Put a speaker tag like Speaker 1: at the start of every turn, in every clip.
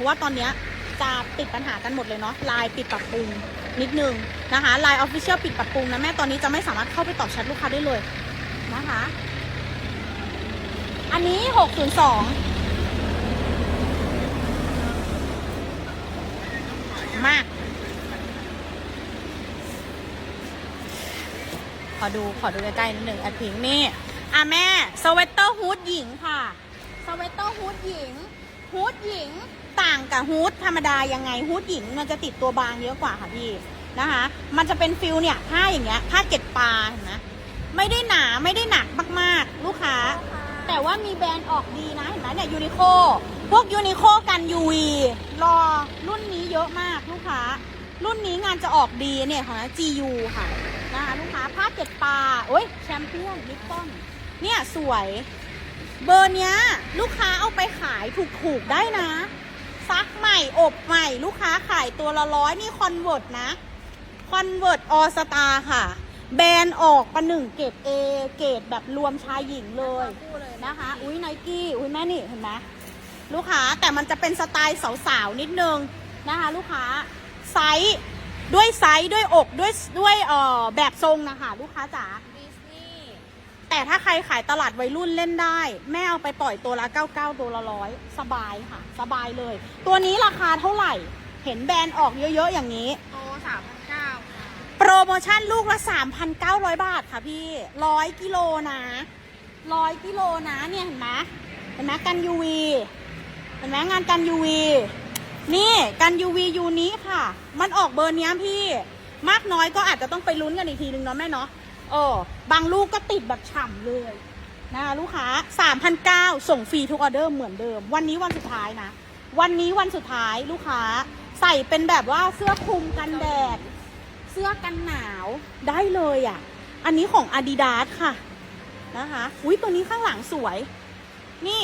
Speaker 1: ราะว่าตอนเนี้ยจะติดปัญหากันหมดเลยเนาะไลน์ปิดปรับปรุงนิดนึงนะคะไลน์ออฟฟิเชียลปิดปรับปรุงนะแม่ตอนนี้จะไม่สามารถเข้าไปตอบแชทลูกค้าได้เลยนะคะ อันนี้ 602 มาก ขอดูขอดูใกล้ๆนิดหนึ่งแอดพิงนี่ อะแม่ สเวตเตอร์ฮูดหญิงค่ะ สเวตเตอร์ฮูดหญิง ฮูดหญิงต่างกับฮูดธรรมดายังไงฮูดหญิงมันจะติดตัวบางเยอะกว่าค่ะพี่นะคะ มันจะเป็นฟิลเนี่ยผ้าอย่างเงี้ยผ้าเก็ดปลาเห็นไหมไม่ได้หนาไม่ได้หนักมากๆ ลูกค้า แต่ว่ามีแบรนด์ออกดีนะเห็นไหมเนี่ยยูนิโคพวกยูนิโคกัน UV รอรุ่นนี้เยอะมากลูกค้า รุ่นนี้งานจะออกดีเนี่ยของนะ GU ค่ะนะคะลูกค้าผ้าเก็ดปลาโอ้ยแชมเปี้ยนนิปปอนเนี่ยสวย เบอร์เนี้ยลูกค้าเอาไปขายถูกๆได้นะ ซักใหม่อบใหม่ลูกค้าขายตัวละร้อยนี่คอนเวิร์ตนะคอนเวิร์ตออสตาค่ะ แบรนด์ออกประหนึ่งเกรดเอเกรดแบบรวมชายหญิงเลย
Speaker 2: คู่เลยนะ
Speaker 1: คะ อุ้ยไนกี้อุ้ยแม่นี่เห็นไหมลูกค้าแต่มันจะเป็นสไตล์สาวๆนิดนึงนะคะ ลูกค้าไซส์ด้วยไซส์ด้วยอกด้วยด้วยเอ่อแบบทรงนะคะลูกค้าจ๋า แต่ถ้าใครขายตลาดวัยรุ่นเล่นได้ แม่เอาไปปล่อยตัวละ 99 ตัวละร้อยสบายค่ะ สบายเลย ตัวนี้ราคาเท่าไหร่ เห็นแบรนด์ออกเยอะๆ อย่างนี้
Speaker 2: โตสามพันเก้าค่ะ
Speaker 1: โปรโมชั่นลูกละ 3,900 บาทค่ะพี่ร้อยกิโลนะร้อยกิโลนะเนี่ยเห็นไหมเห็นไหมกัน UV เห็นไหมงานกัน UV นี่กัน UV ยูนี้ค่ะ มันออกเบอร์เนี้ยพี่ มากน้อยก็อาจจะต้องไปลุ้นกันอีกทีนึงเนาะแม่เนาะ เออบางลูกก็ติดแบบฉ่ำเลยนะลูกค้า3,900ส่งฟรีทุกออเดอร์เหมือนเดิม วันนี้วันสุดท้ายนะ วันนี้วันสุดท้ายลูกค้าใส่เป็นแบบว่าเสื้อคลุมกันแดด เสื้อกันหนาวได้เลยอะ อันนี้ของ Adidas ค่ะนะคะอุ้ยตัวนี้ข้างหลังสวย นี่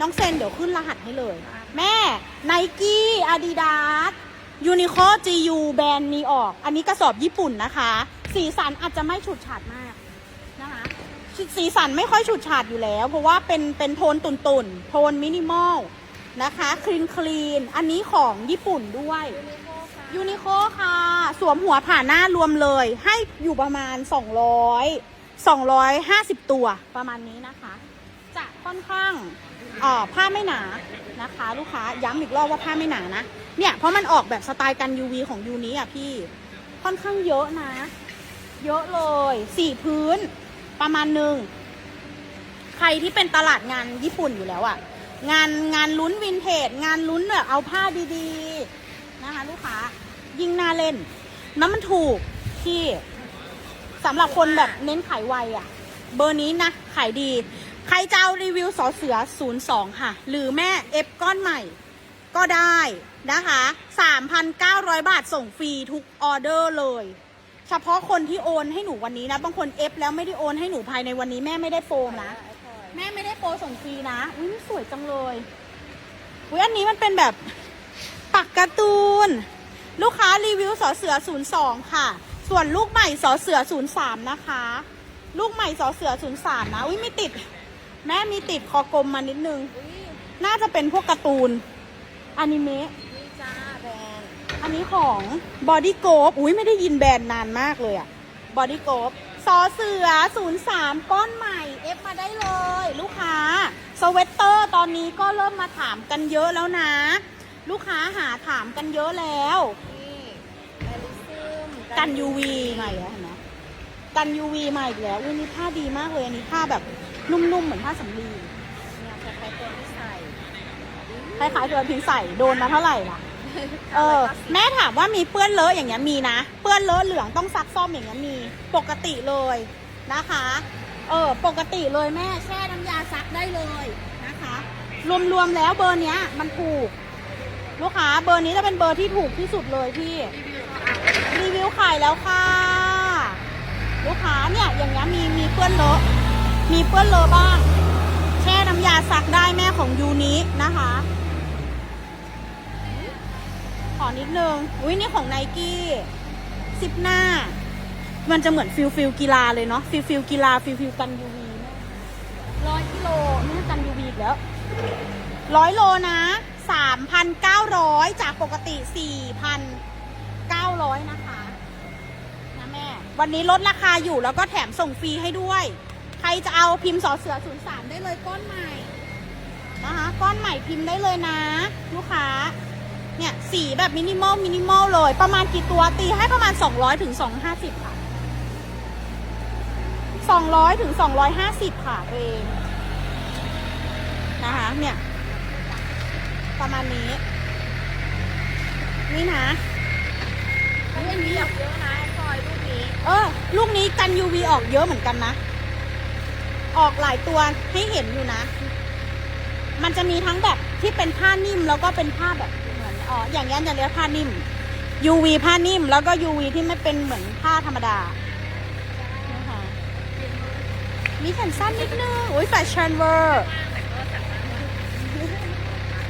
Speaker 1: น้องเซนเดี๋ยวขึ้นรหัสให้เลย แม่ไนกี้อาดิดาส Nike Adidas Uniqlo GU แบรนด์มีออก อันนี้กระสอบญี่ปุ่นนะคะ สีสันอาจจะไม่ฉูดฉาดมากนะคะสีสันไม่ค่อยฉูดฉาดอยู่แล้ว เพราะว่าเป็นเป็นโทนตุ่นๆโทนมินิมอลนะคะคลีนคลีนอันนี้ของญี่ปุ่นด้วย
Speaker 2: ยูนิโคค่ะ
Speaker 1: ยูนิโคค่ะสวมหัวผ่าหน้ารวมเลย ให้อยู่ประมาณ 200 250 ตัวประมาณนี้นะคะ จะค่อนข้าง ผ้าไม่หนานะคะ ลูกค้าย้ำอีกรอบว่าผ้าไม่หนานะ เนี่ยเพราะมันออกแบบสไตล์กัน UV ของยูนี้อะพี่ ค่อนข้างเยอะนะ เยอะเลยสี่พื้นประมาณหนึ่งใครที่เป็นตลาดงานญี่ปุ่นอยู่แล้วอะงานงานลุ้นวินเทจงานลุ้นแบบเอาผ้าดีๆนะคะ ลูกค้ายิ่งน่าเล่น น้ำมันถูกที่สำหรับคนแบบเน้นขายไวอะเบอร์นี้นะขายดี ใครจะเอารีวิวสอเสือ 02 ค่ะ หรือแม่เอฟก้อนใหม่ ก็ได้นะคะ 3,900 บาทส่งฟรีทุกออเดอร์เลย เฉพาะคนที่โอนให้หนูวันนี้นะ บางคนเอฟแล้วไม่ได้โอนให้หนูภายในวันนี้แม่ไม่ได้โปรนะ แม่ไม่ได้โปรส่งฟรีนะ อุ้ยนี่สวยจังเลยอุ้ยอันนี้มันเป็นแบบปักการ์ตูน ลูกค้ารีวิวสอเสือ 02 ค่ะ ส่วนลูกใหม่สอเสือ 03 นะคะ ลูกใหม่สอเสือ 03 นะ อุ้ยมีติด แม่มีติดคอกลมมานิดนึง
Speaker 2: อุ้ย
Speaker 1: น่าจะเป็นพวกการ์ตูนอนิเมะ
Speaker 2: นี่จ้าแบรนด์
Speaker 1: อันนี้ของบอดี้โก p อุ้ยไม่ได้ยินแบรนด์นานมากเลยอะบอดี้โก p ซอเสือ 03 ก้อนใหม่ เอฟมาได้เลย ลูกค้า สเวตเตอร์ตอนนี้ก็เริ่มมาถามกันเยอะแล้วนะ ลูกค้าหาถามกันเยอะแล้ว
Speaker 2: นี่แอลิซึม
Speaker 1: กัน UV ใหม่แล้วเห็นไหมกัน UV ใหม่อีกแล้วอุ้ยนี่ผ้าดีมากเลยอันนี้ผ้าแบบ นุ่มๆ เหมือนผ้าสำลี
Speaker 2: เนี่ยคล้ายๆตัวที่ใส่
Speaker 1: คล้ายๆตัวพิงใส่โดนมาเท่าไหร่ล่ะ เออ แม่ถามว่ามีเปื้อนเลอะอย่างเงี้ยมีนะ เปื้อนเลอะเหลืองต้องซักซ่อมอย่างเงี้ยมี ปกติเลยนะคะ เออ ปกติเลยแม่แช่น้ำยาซักได้เลยนะคะ รวมๆแล้วเบอร์เนี้ย มันถูก ลูกค้าเบอร์นี้จะเป็นเบอร์ที่ถูกที่สุดเลยพี่ รีวิวขายแล้วค่ะ ลูกค้าเนี่ยอย่างเงี้ยมีมีเปื้อนเลอะ มีเปื้อนเลอะบ้าง แช่น้ำยาซักได้แม่ของยูนินะคะ ขอนิดนึง อุ้ยนี่ของไนกี้ซิปหน้า มันจะเหมือนฟิลฟิลกีฬาเลยเนาะฟิลฟิลกีฬาฟิลฟิลกันยูวีร้อยกิโลนี่กันยูวีแล้วร้อยโลนะ3,900จากปกติ4,900นเก้าร้อยนะคะนะแม่ วันนี้ลดราคาอยู่แล้วก็แถมส่งฟรีให้ด้วย รจะเอาพิมพ์สอเสือ 03 ได้เลยก้อนใหม่นะคะก้อนใหม่พิมพ์ได้เลยนะ ลูกค้า เนี่ยสีแบบมินิมอลมินิมอลเลย ประมาณกี่ตัวตีให้ประมาณ 200ถึง250 ค่ะ 200ถึง250 ค่ะตัวเองนะคะเนี่ยประมาณนี้ นี่นะ
Speaker 2: ลูกนี้แบบเยอะนะไอ้พลอยลูกนี้
Speaker 1: เออ ลูกนี้กัน UV ออกเยอะเหมือนกันนะ ออกหลายตัวให้เห็นอยู่นะ มันจะมีทั้งแบบที่เป็นผ้านิ่มแล้วก็เป็นผ้าแบบเหมือนอ๋ออย่างนี้ยจะเรียกผ้านิ่ม UV ผ้านิ่มแล้วก็ UV ที่ไม่เป็นเหมือนผ้าธรรมดานะคะมีแขนสั้นนิดนึงอุ้ยแฟชั่นเวอร์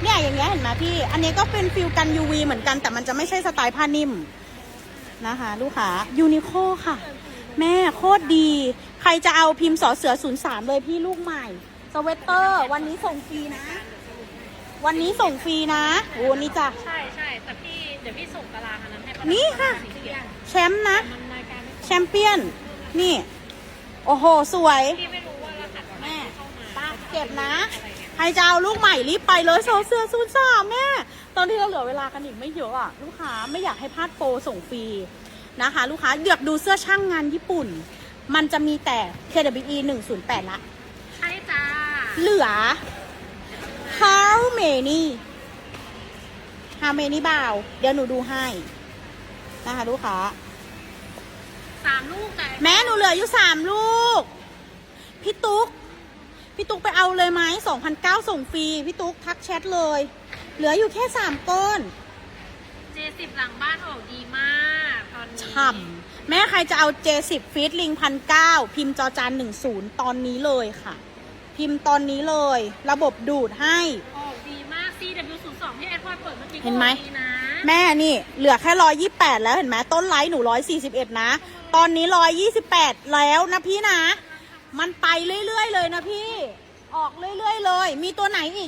Speaker 1: เนี่ยอย่างเงี้ยเห็นไหมพี่ อันนี้ก็เป็นฟิลกัน UV เหมือนกันแต่มันจะไม่ใช่สไตล์ผ้านิ่มนะคะ ลูกค้ายูนิโคค่ะ แม่โคตรดี ใครจะเอาพิมพ์สอเสือ03เลยพี่ลูกใหม่ สเวตเตอร์ วันนี้ส่งฟรีนะ วันนี้ส่งฟรีนะโอ้นี่จ้ะ
Speaker 3: ใช่ใช่แต่พี่เดี๋ยวพี่ส่งตารางอันนั้นให้ป้า
Speaker 1: นี่ค่ะ
Speaker 3: สีเขียว
Speaker 1: แชมป์นะ
Speaker 3: มันรายการ
Speaker 1: แชมเปี้ยน นี่ โอ้โห สวย
Speaker 3: พี่ไม่รู้ว่ารหัสวันไหน
Speaker 1: แม่
Speaker 3: เข้ามา
Speaker 1: ป้าเก็บนะ
Speaker 3: อะไรเงี้ย
Speaker 1: ใครจะเอาลูกใหม่รีบไปเลยโซเสื้อซูนซ่าแม่ ตอนที่เราเหลือเวลากันอีกไม่เยอะอะ ลูกค้าไม่อยากให้พลาดโปรส่งฟรี นะคะ ลูกค้าเดือกดูเสื้อช่างงานญี่ปุ่น มันจะมีแต่ KWE 108 ละ
Speaker 3: ใช่จ้า
Speaker 1: เหลือ how many how many บ่าว เดี๋ยวหนูดูให้ นะคะ ลูกค้า
Speaker 3: สามลูกแต่
Speaker 1: แม่หนูเหลืออยู่สามลูก พี่ตุ๊ก พี่ตุ๊กไปเอาเลยไหมสองพันเก้าส่งฟรี พี่ตุ๊กทักแชทเลย เหลืออยู่แค่สามก้อน
Speaker 3: เจสิบหลังบ้านออกดีมากตอนนี้
Speaker 1: ฉ่ำแม่ใครจะเอา J10 ฟีดลิงพันเก้าพิมพ์จอจานหนึ่งศูนย์ตอนนี้เลยค่ะ พิมพ์ตอนนี้เลย ระบบดูดให้
Speaker 3: ออกดีมาก CW02 ที่ไอ้พลอยเปิดเมื่อกี้
Speaker 1: เห็นไหม
Speaker 3: ก็ออกดีนะ
Speaker 1: แม่นี่ เหลือแค่ร้อยยี่แปดแล้วเห็นไหมต้นไลท์หนูร้อยสี่สิบเอ็ดนะ ตอนนี้ร้อยยี่สิบแปดแล้วนะพี่นะ มันไปเรื่อยๆเลยนะพี่ ออกเรื่อยๆเลย มีตัวไหนอีก